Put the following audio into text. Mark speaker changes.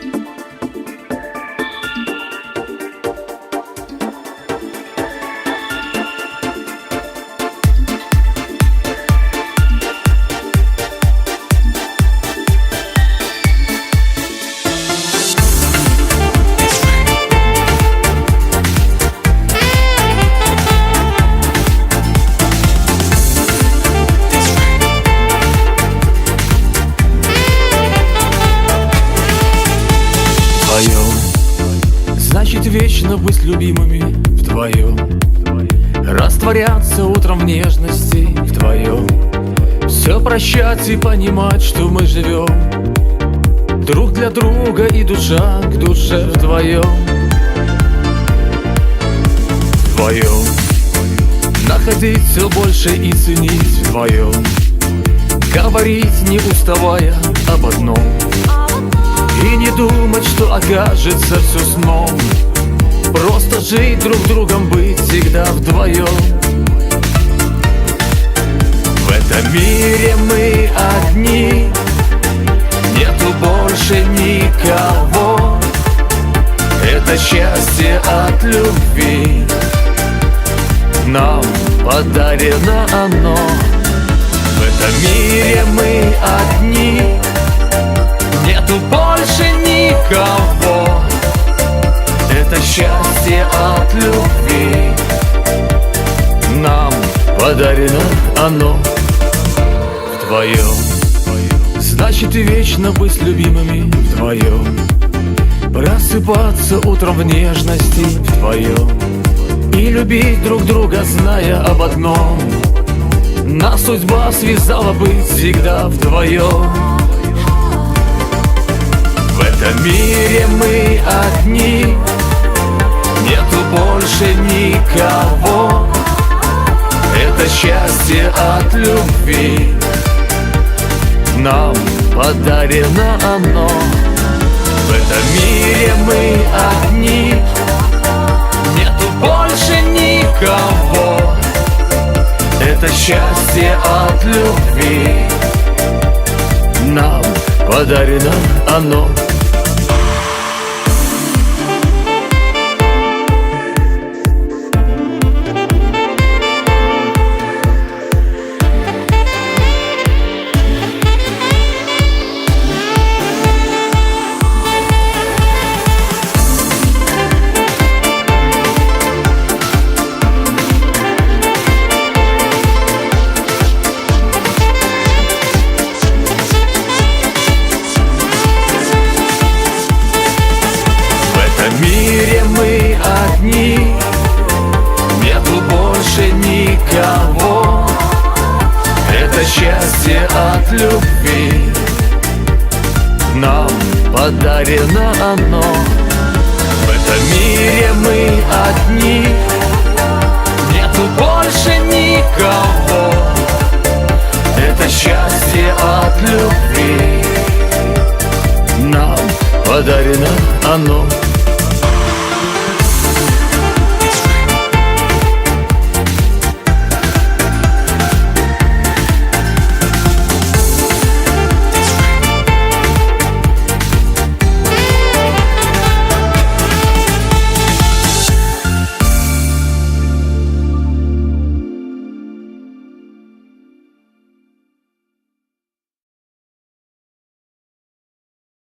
Speaker 1: Вдвоем Вечно быть любимыми вдвоем. Растворяться утром в нежности вдвоем. Все прощать и понимать, что мы живем Друг для друга и душа к душе вдвоем Вдвоем Находить все больше и ценить вдвоем Говорить не уставая об одном. И не думать, что окажется все сном Просто жить друг другом, быть всегда вдвоем. В этом мире мы одни. Нету больше никого. Это счастье от любви. Нам подарено оно. В этом мире мы одни. Нету больше никого Это счастье от любви. Нам подарено оно Вдвоем. Значит и вечно быть с любимыми вдвоем. Просыпаться утром в нежности вдвоем. И любить друг друга, зная об одном. Нас судьба связала быть всегда вдвоем. В этом мире мы одни больше никого. Это счастье от любви. Нам подарено оно. В этом мире мы одни. Нету больше никого. Это счастье от любви. Нам подарено оно от любви. Нам подарено оно. В этом мире мы одни. Нету больше никого. Это счастье от любви. Нам подарено оно